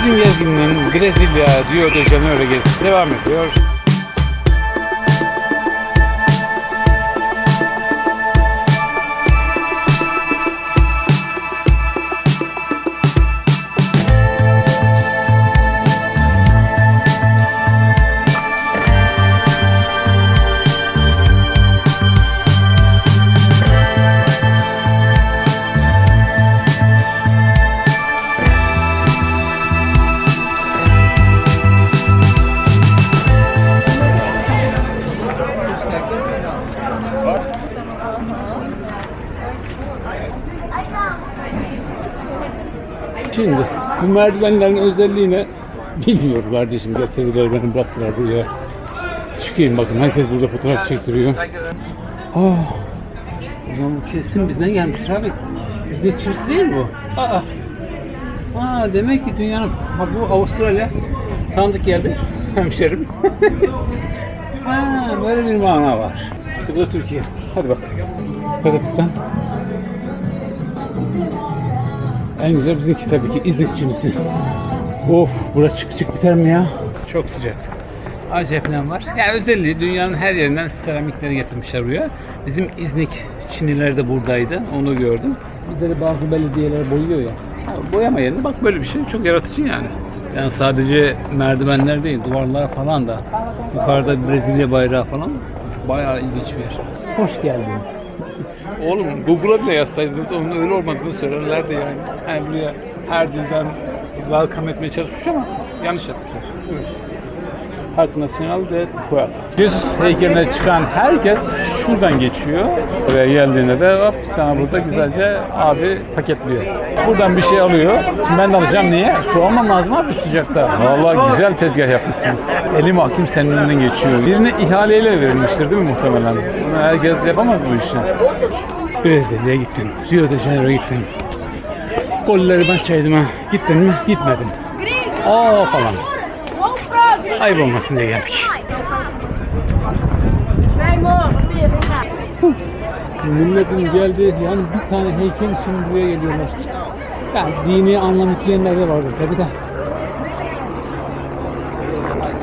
Bizim gezginin Brezilya, Rio de Janeiro gezisi devam ediyor. Merdivenlerin özelliğini bilmiyorum kardeşim. Getirdiler beni bıraktılar buraya. Çıkayım bakın herkes burada fotoğraf çektiriyor. Aa, o zaman bu kesin bizden gelmiştir abi. Bizde çirsi değil mi bu? Aa. Aa demek ki dünyanın ha, bu Avustralya tanıdık geldi hemşerim. ha böyle bir mana var. İşte bu da Türkiye. Hadi bak. Kazakistan. En güzel bizimki tabii ki İznik cinisi. Of burası çık çık biter mi ya? Çok sıcak. Acayip nem var. Yani özelliği dünyanın her yerinden seramikleri getirmişler buraya. Bizim İznik Çinileri de buradaydı. Onu gördüm. Bizleri bazı belediyeler boyuyor ya. Ha, boyama yerine bak böyle bir şey. Çok yaratıcı yani. Yani sadece merdivenler değil, duvarlar falan da. Yukarıda Brezilya bayrağı falan. Bayağı ilginç bir yer. Hoş geldin. Oğlum Google'a bile yazsaydınız onun öyle olmadığını söylerlerdi yani. Yani buraya her dilden welcome etmeye çalışmış ama yanlış yapmışlar. Evet. Park Nacional de Puerto. Jesus heykeline çıkan herkes şuradan geçiyor. Buraya geldiğinde de hop sana burada güzelce abi paketliyor. Buradan bir şey alıyor. Şimdi ben de alacağım niye? Su almam lazım abi sıcakta. Vallahi güzel tezgah yapmışsınız. Elim hakim senin önünden geçiyor. Birine ihaleyle verilmiştir değil mi muhtemelen? Herkes yapamaz bu işi. Brezilya'ya gittin. Rio de Janeiro'ya gittin. Golleri ben çaydım ha. Gittin mi? Gitmedim. Aa falan. Ayıp olmasın diye geldik. Milletin geldi yani bir tane heykel için buraya geliyorlar. Yani dini anlam yükleyenler de vardır tabi de.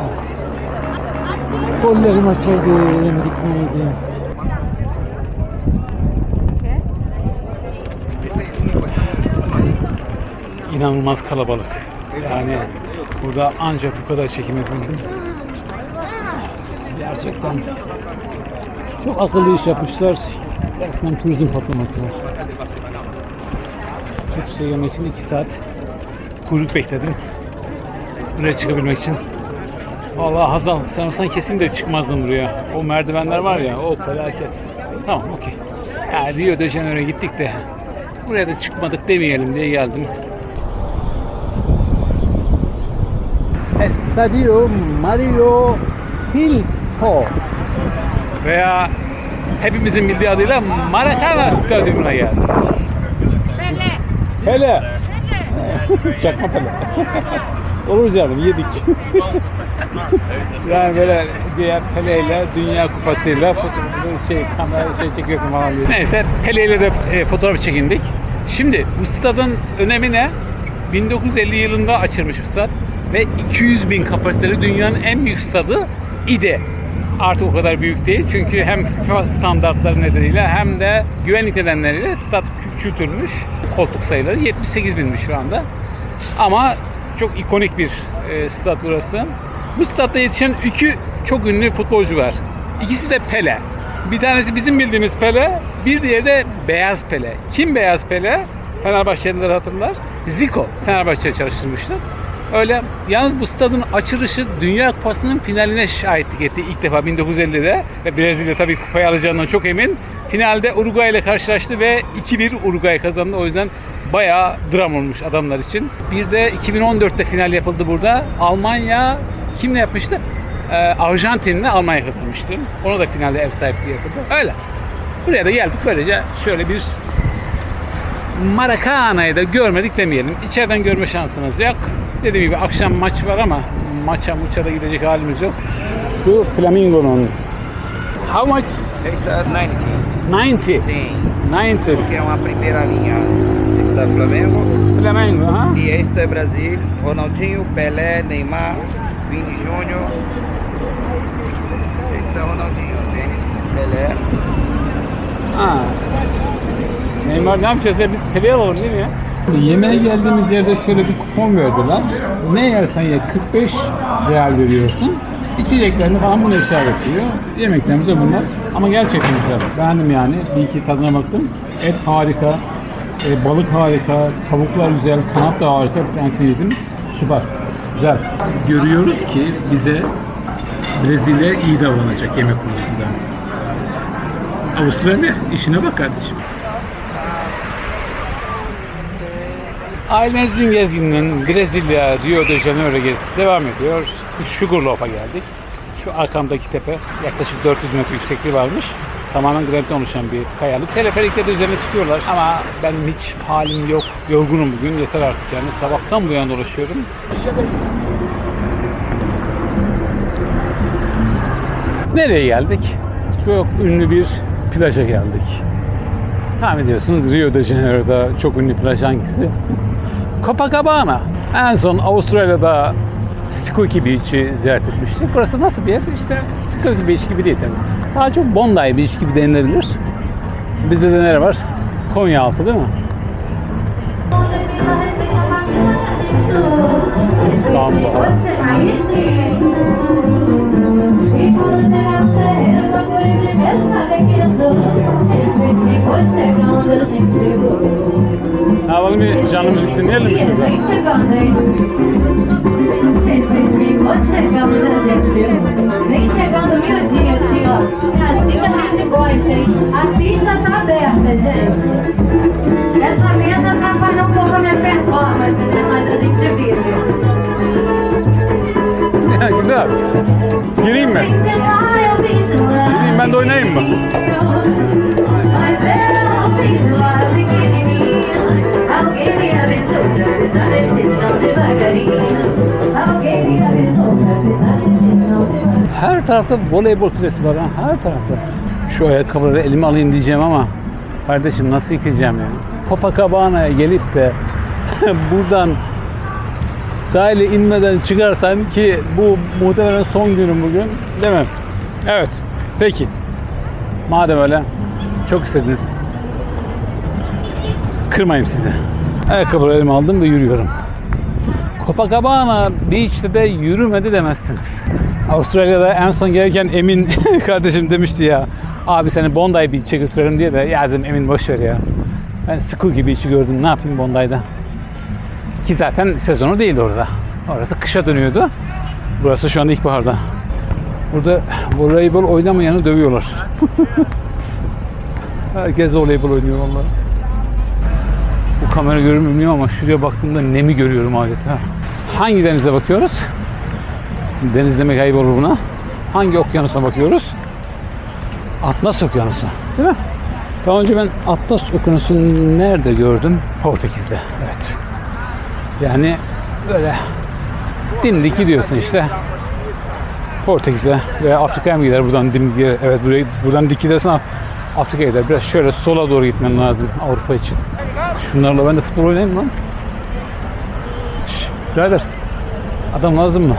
Evet. Gollerimi açaydım, gitmeydim. İnanılmaz kalabalık. Yani burada ancak bu kadar çekim yapabildim. Gerçekten çok akıllı iş yapmışlar. Resmen turizm patlaması var. Sırf şey yemek için 2 saat kuyruk bekledim. Buraya çıkabilmek için. Vallahi Hazal sen olsan kesin de çıkmazdın buraya. O merdivenler var ya o felaket. Tamam okey. Ya Rio de Janeiro'ya gittik de buraya da çıkmadık demeyelim diye geldim. Estadio Mario Filho veya hepimizin bildiği adıyla Maracana Stadyumuna geldik. Pele. Hele. Çakma Pele. Olur canım yedik. yani böyle güya Pele ile Dünya Kupası'yla şey kamera şey çekiyorsun falan diye. Neyse Pele ile de e, fotoğraf çekindik. Şimdi bu stadın önemi ne? 1950 yılında açılmış bu stad ve 200 bin kapasiteli dünyanın en büyük stadı idi. Artık o kadar büyük değil çünkü hem FIFA standartları nedeniyle hem de güvenlik nedenleriyle stat küçültülmüş. Koltuk sayıları 78 binmiş şu anda. Ama çok ikonik bir e, stat burası. Bu statta yetişen iki çok ünlü futbolcu var. İkisi de Pele. Bir tanesi bizim bildiğimiz Pele, bir diğeri de Beyaz Pele. Kim Beyaz Pele? Fenerbahçeliler hatırlar. Zico Fenerbahçe'ye çalıştırmıştı. Öyle yalnız bu stadın açılışı Dünya Kupası'nın finaline şahitlik etti ilk defa 1950'de ve Brezilya tabii kupayı alacağından çok emin. Finalde Uruguay ile karşılaştı ve 2-1 Uruguay kazandı. O yüzden bayağı dram olmuş adamlar için. Bir de 2014'te final yapıldı burada. Almanya kimle yapmıştı? Ee, Arjantin'le Almanya kazanmıştı. Ona da finalde ev sahipliği yapıldı. Öyle. Buraya da geldik böylece şöyle bir Maracana'yı da görmedik demeyelim. İçeriden görme şansımız yok. Dediğim gibi akşam maç var ama maça muça da gidecek halimiz yok. Şu Flamingo'nun How much? Esta 90, 90. sim, 90. que é uma primeira linha. Esse da Flamengo. Flamengo ha? E este é Brasil, Ronaldinho, Pelé, Neymar, Vini Júnior. Este é Ronaldinho, Denis, Pelé. Ha. Neymar ne yapacağız ya biz Pele'ye alalım değil mi ya? Yemeğe geldiğimiz yerde şöyle bir kupon verdiler. Ne yersen ye 45 real veriyorsun. İçeceklerini falan bunu işaretliyor. Yemeklerimiz de bunlar. Ama gerçekten güzel. Beğendim yani. Bir iki tadına baktım. Et harika. e, balık harika. Tavuklar güzel. Kanat da harika. Bir tanesini yedim. Süper. Güzel. Görüyoruz ki bize Brezilya iyi davranacak yemek konusunda. Avustralya işine bak kardeşim. Ailenizin gezgininin Brezilya, Rio de Janeiro gezisi devam ediyor. Sugarloaf'a geldik. Şu arkamdaki tepe yaklaşık 400 metre yüksekliği varmış. Tamamen granitten oluşan bir kayalık. Teleferikle de üzerine çıkıyorlar ama benim hiç halim yok. Yorgunum bugün. Yeter artık yani. Sabahtan bu yana dolaşıyorum. Nereye geldik? Çok ünlü bir plaja geldik. Tahmin ediyorsunuz Rio de Janeiro'da çok ünlü plaj hangisi? Copacabana. En son Avustralya'da Skookie Beach'i ziyaret etmiştik. Burası nasıl bir yer? İşte Skookie Beach gibi değil tabii. Daha çok Bondi Beach gibi denilebilir. Bizde de nere var? Konyaaltı değil mi? Samba. Yapalım bir canlı müzik dinleyelim mi şurada? Tá. Essa mesa atrapalha um pouco a minha performance? Mas a gente vive. Güzel. Gireyim mi? Gireyim ben de oynayayım mı? Her tarafta voleybol filesi var. Her tarafta. Şu ayakkabıları elime alayım diyeceğim ama kardeşim nasıl yıkayacağım ya? Copacabana'ya gelip de buradan sahile inmeden çıkarsam ki bu muhtemelen son günüm bugün değil mi? Evet. Peki. Madem öyle çok istediniz. Kırmayayım sizi. Ayakkabıları elime aldım ve yürüyorum. Copacabana Beach'te de yürümedi demezsiniz. Avustralya'da en son gelirken Emin kardeşim demişti ya abi seni Bondi Beach'e götürelim diye de ya dedim Emin boş ver ya. Ben Skookie Beach'i gördüm ne yapayım Bondi'da. Ki zaten sezonu değildi orada. Orası kışa dönüyordu. Burası şu anda ilkbaharda. Burada voleybol oynamayanı dövüyorlar. Herkes voleybol oynuyor vallahi. Kamera görür ama şuraya baktığımda nemi görüyorum adeta. Hangi denize bakıyoruz? Deniz demek ayıp olur buna. Hangi okyanusa bakıyoruz? Atlas Okyanusu. Değil mi? Daha önce ben Atlas Okyanusu'nu nerede gördüm? Portekiz'de. Evet. Yani böyle dimdik gidiyorsun işte. Portekiz'e veya Afrika'ya mı gider buradan dimdik gider? Evet buraya, buradan dik gidersen Afrika'ya gider. Biraz şöyle sola doğru gitmen lazım Avrupa için. Şunlarla ben de futbol oynayayım lan. Şş, birader. Adam lazım mı?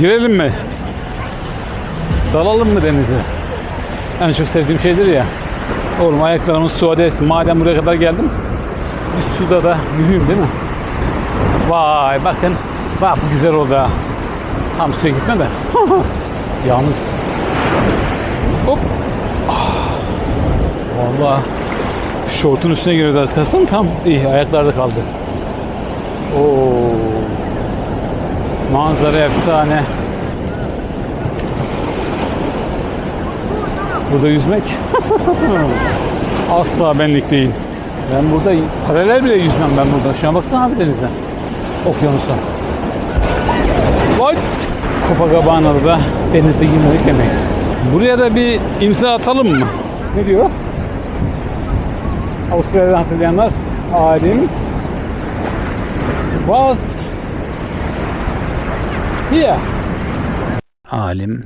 Girelim mi? Dalalım mı denize? En çok sevdiğim şeydir ya. Oğlum ayaklarımız suya değsin. Madem buraya kadar geldim. Bir suda da yürüyeyim değil mi? Vay bakın. Bak bu güzel oldu ha. Tam suya gitme de. Yalnız. Hop. Ah. Vallahi şortun üstüne giriyordu az kalsın. Tam iyi ayaklarda kaldı. Oo. Manzara efsane. Burada yüzmek asla benlik değil. Ben burada paralel bile yüzmem ben burada. Şuna baksana abi denize. Okyanusa. Vay! Copacabana'da da denizde girmedik demeyiz. Buraya da bir imza atalım mı? Ne diyor? Avustralya'dan hatırlayanlar alim was here. Alim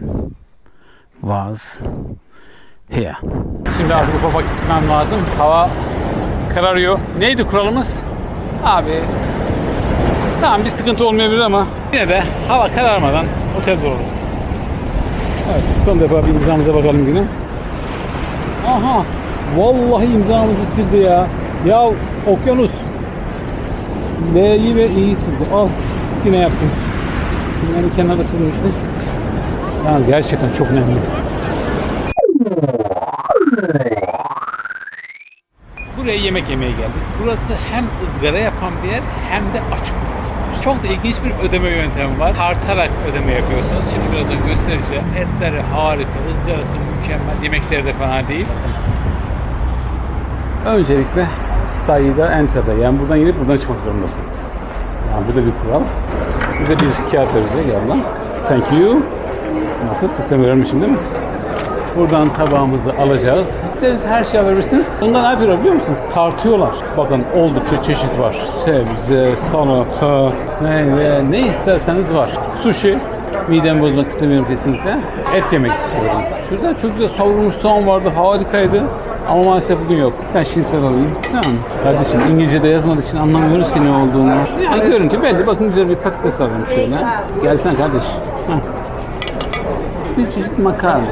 was here. Şimdi artık ufak gitmem lazım. Hava kararıyor. Neydi kuralımız? Abi tamam bir sıkıntı olmayabilir ama yine de hava kararmadan otel doğru. Evet, son defa bir imzamıza bakalım yine. Aha, vallahi imzamızı sildi ya. Ya okyanus. L'yi ve İ'yi sildi. Al, yine yaptım. Bunların kenarda silmişti. Yani gerçekten çok önemli. Yemek yemeye geldik. Burası hem ızgara yapan bir yer hem de açık var. Çok da ilginç bir ödeme yöntemi var. Tartarak ödeme yapıyorsunuz. Şimdi birazdan göstereceğim. Etleri harika, ızgarası mükemmel, yemekleri de fena değil. Öncelikle sayıda entrada yani buradan girip buradan çıkmak zorundasınız. Yani bu da bir kural. Bize bir kağıt verecek lan. Thank you. Nasıl sistem öğrenmişim değil mi? Buradan tabağımızı alacağız. İstediğiniz her şeyi alabilirsiniz. Bundan ne yapıyorlar biliyor musunuz? Tartıyorlar. Bakın oldukça çeşit var. Sebze, salata, meyve, ne isterseniz var. Sushi. Midemi bozmak istemiyorum kesinlikle. Et yemek istiyorum. Şurada çok güzel savrulmuş soğan vardı. Harikaydı. Ama maalesef bugün yok. Ben şinsel alayım. Tamam. Kardeşim İngilizce'de yazmadığı için anlamıyoruz ki ne olduğunu. Yani görüntü belli. Bakın güzel bir patates alalım şöyle. Gelsene kardeş. Heh bir çeşit makarna.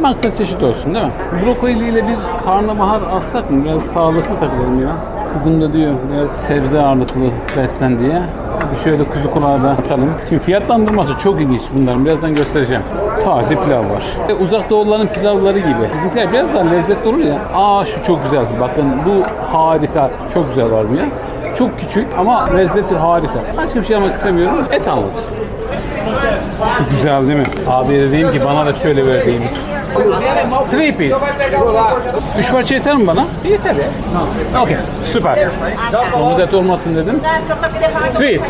Maksat çeşit olsun değil mi? Brokoli ile bir karnabahar alsak mı? Biraz sağlıklı takılalım ya. Kızım da diyor biraz sebze ağırlıklı beslen diye. Hadi şöyle kuzu kulağı da atalım. Şimdi fiyatlandırması çok ilginç bunların. Birazdan göstereceğim. Taze pilav var. Uzak doğuların pilavları gibi. Bizimkiler biraz daha lezzetli olur ya. Aa şu çok güzel. Bakın bu harika. Çok güzel var bu ya. Çok küçük ama lezzeti harika. Başka bir şey almak istemiyorum. Et aldım. Şu güzel değil mi? Abi dedim ki bana da şöyle ver diyeyim. Three piece. Üç parça yeter mi bana? Yeter ya. Okay, süper. Domuz et olmasın dedim. Three.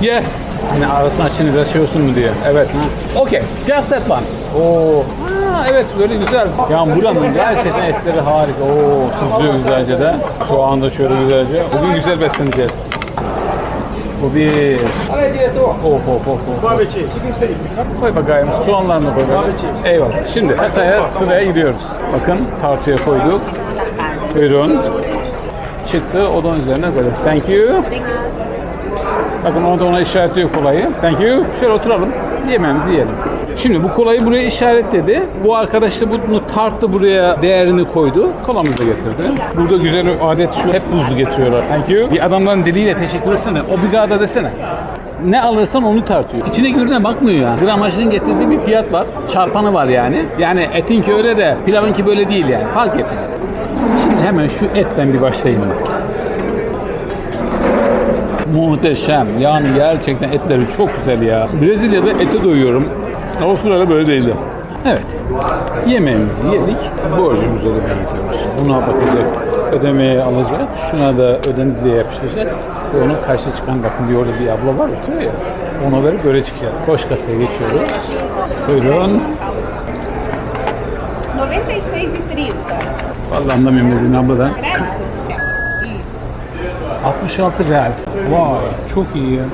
Yes. Hani arasını açın biraz şey olsun mu diyor. Evet. Ha. Okay, just that one. Oo. Ha, evet böyle güzel. Ya buranın gerçekten etleri harika. Oo, tuzluyor güzelce de. Soğan da şöyle güzelce. Bugün güzel besleneceğiz. Bu bir. Oh, oh, oh, oh. Koy bakayım. Soğanlarını koy bakayım. Eyvallah. Şimdi kasaya sıraya gidiyoruz. Bakın tartıya koyduk. Buyurun. Çıktı. O da onun üzerine koyduk. Thank you. Bakın onu da ona işaretliyor kolayı. Thank you. Şöyle oturalım. Yemeğimizi yiyelim. Şimdi bu kolayı buraya işaretledi. Bu arkadaş da bunu tarttı buraya değerini koydu. Kolamızı da getirdi. Burada güzel adet şu. Hep buzlu getiriyorlar. Thank you. Bir adamların diliyle teşekkür etsene. O bir gada desene. Ne alırsan onu tartıyor. İçine görüne bakmıyor yani. Gramajının getirdiği bir fiyat var. Çarpanı var yani. Yani etinki öyle de pilavınki böyle değil yani. Fark etmiyor. Şimdi hemen şu etten bir başlayayım ben. Muhteşem. Yani gerçekten etleri çok güzel ya. Brezilya'da ete doyuyorum. Avustralya'da böyle değildi. Evet. Yemeğimizi yedik. Borcumuzu ödemeye gidiyoruz. Buna bakacak. Ödemeyi alacak. Şuna da ödendi diye yapıştıracak. Ve onun karşı çıkan bakın bir orada bir abla var oturuyor ya. Ona verip böyle çıkacağız. Boş kasaya geçiyoruz. Buyurun. 96,30. Vallahi anlamıyorum dediğin abladan. Crédito? 66 real. Vay çok iyi ya.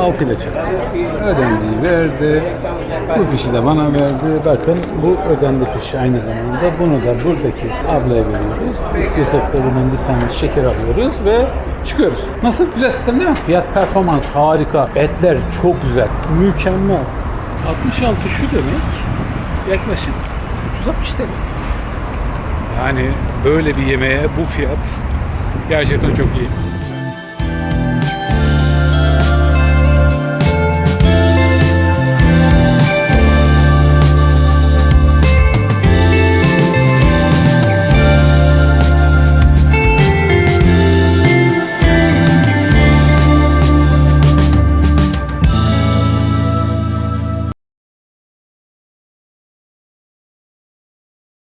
6 ile çarp. Ödendiği verdi. Bu fişi de bana verdi. Bakın bu ödendi fiş aynı zamanda. Bunu da buradaki ablaya veriyoruz. İstiyorsak da bunun bir tane şeker alıyoruz ve çıkıyoruz. Nasıl? Güzel sistem değil mi? Fiyat performans harika. Etler çok güzel. Mükemmel. 66 şu demek yaklaşık 360 TL. Yani böyle bir yemeğe bu fiyat gerçekten çok iyi.